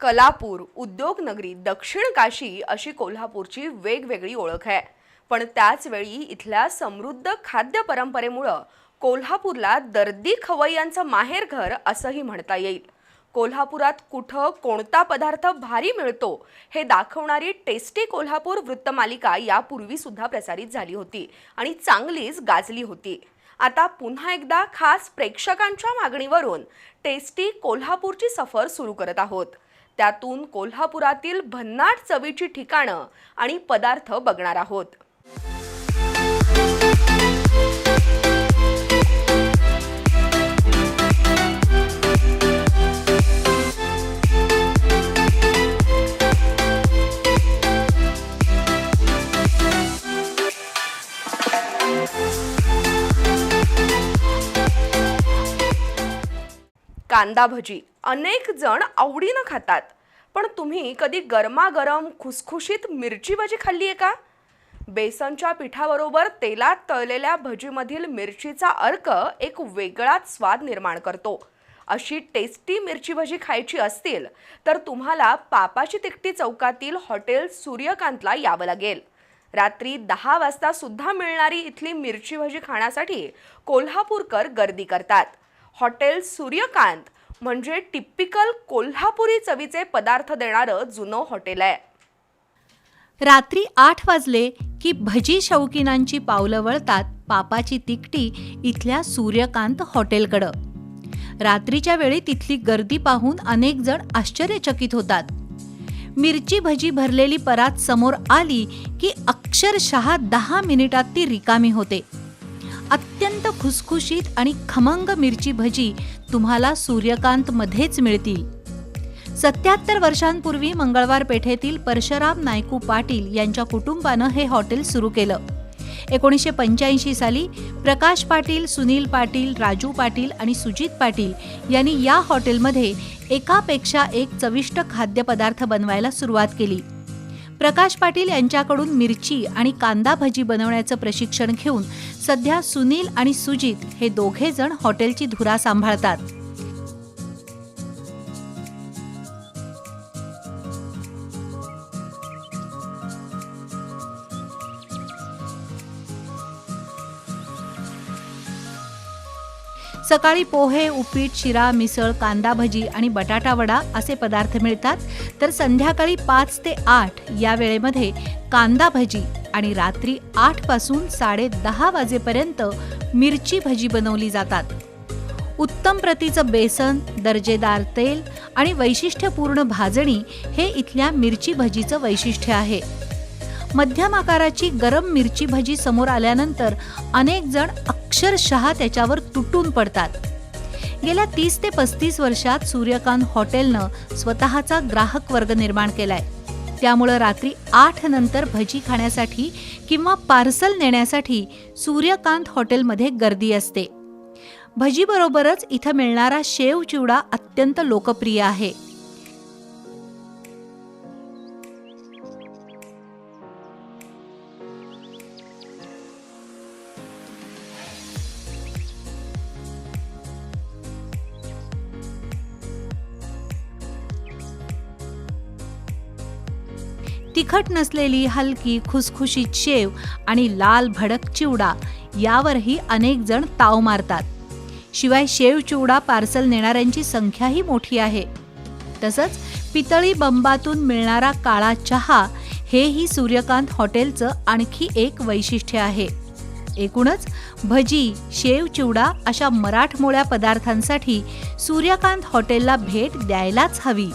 कलापूर उद्योगनगरी दक्षिण काशी अशी कोल्हापूरची वेगवेगळी ओळख आहे. पण त्याचवेळी इथल्या समृद्ध खाद्य परंपरेमुळं कोल्हापूरला दर्दी खवय्यांचं माहेरघर असंही म्हणता येईल. कोल्हापुरात कुठं कोणता पदार्थ भारी मिळतो हे दाखवणारी टेस्टी कोल्हापूर वृत्तमालिका यापूर्वी सुद्धा प्रसारित झाली होती आणि चांगलीच गाजली होती. आता पुन्हा एकदा खास प्रेक्षकांच्या मागणीवरून टेस्टी कोल्हापूरची सफर सुरू करत आहोत. त्यातून कोल्हापुरातील भन्नाट चवीची ठिकाणं आणि पदार्थ बघणार आहोत. कांदा भजी. अनेक जण आवडीनं खातात. पण तुम्ही कधी गरमागरम खुसखुशीत मिरची भजी खाल्ली आहे का? बेसनच्या पिठाबरोबर तेलात तळलेल्या भजीमधील मिरचीचा अर्क एक वेगळाच स्वाद निर्माण करतो. अशी टेस्टी मिरची भजी खायची असतील तर तुम्हाला पापाची तिकटी चौकातील हॉटेल सूर्यकांतला यावं लागेल. रात्री दहा वाजता सुद्धा मिळणारी इथली मिरची भजी खाण्यासाठी कोल्हापूरकर गर्दी करतात. हॉटेल सूर्यकांत म्हणजे टिपिकल कोल्हापुरी चवीचे पदार्थ देणारं जुनं हॉटेल आहे. रात्री आठ वाजले की भजी शौकीनांची पावलं वळतात पापाची तिकटी इथल्या सूर्यकांत हॉटेलकडं. रात्रीच्या वेळी तिथली गर्दी पाहून अनेक जण आश्चर्यचकित होतात. मिरची भजी भरलेली परात समोर आली की अक्षरशः दहा मिनिटात ती रिकामी होते. अत्यंत खुसखुशीत आणि खमंग मिरची भजी तुम्हाला सूर्यकांत मध्येच मिळतील. सत्याहत्तर वर्षांपूर्वी मंगळवार पेठेतील परशुराम नायकू पाटील यांच्या कुटुंबानं हे हॉटेल सुरू केलं. एकोणीसशे पंच्याऐंशी साली प्रकाश पाटील सुनील पाटील राजू पाटील आणि सुजित पाटील यांनी या हॉटेलमध्ये एकापेक्षा एक चविष्ट खाद्यपदार्थ बनवायला सुरुवात केली. प्रकाश पाटील यांच्याकडून मिरची आणि कांदा भजी बनवण्याचं प्रशिक्षण घेऊन सध्या सुनील आणि सुजित हे दोघे जण हॉटेलची धुरा सांभाळतात. सकाळी पोहे उपीट शिरा मिसळ कांदा भजी आणि बटाटा वडा असे पदार्थ मिळतात. तर संध्याकाळी पाच ते आठ या वेळेमध्ये कांदा भजी आणि रात्री आठपासून साडे दहा वाजेपर्यंत मिरची भजी बनवली जातात. उत्तम प्रतीचं बेसन दर्जेदार तेल आणि वैशिष्ट्यपूर्ण भाजणी हे इथल्या मिरची भजीचं वैशिष्ट्य आहे. मध्यम आकाराची गरम मिरची भजी समोर आल्यानंतर अनेक जण अक्षरशः त्याच्यावर तुटून पडतात. गेल्या तीस ते पस्तीस वर्षात सूर्यकांत हॉटेलनं स्वतःचा ग्राहक वर्ग निर्माण केलाय. त्यामुळं रात्री आठ नंतर भजी खाण्यासाठी किंवा पार्सल नेण्यासाठी सूर्यकांत हॉटेलमध्ये गर्दी असते. भजीबरोबरच इथं मिळणारा शेव चिवडा अत्यंत लोकप्रिय आहे. तिखट नसलेली हलकी खुसखुशीत शेव आणि लाल भडक चिवडा यावरही अनेक जण ताव मारतात. शिवाय शेव चिवडा पार्सल नेणाऱ्यांची संख्याही मोठी आहे. तसंच पितळी बंबातून मिळणारा काळा चहा हेही सूर्यकांत हॉटेलचं आणखी एक वैशिष्ट्य आहे. एकूणच भजी शेव चिवडा अशा मराठमोळ्या पदार्थांसाठी सूर्यकांत हॉटेलला भेट द्यायलाच हवी.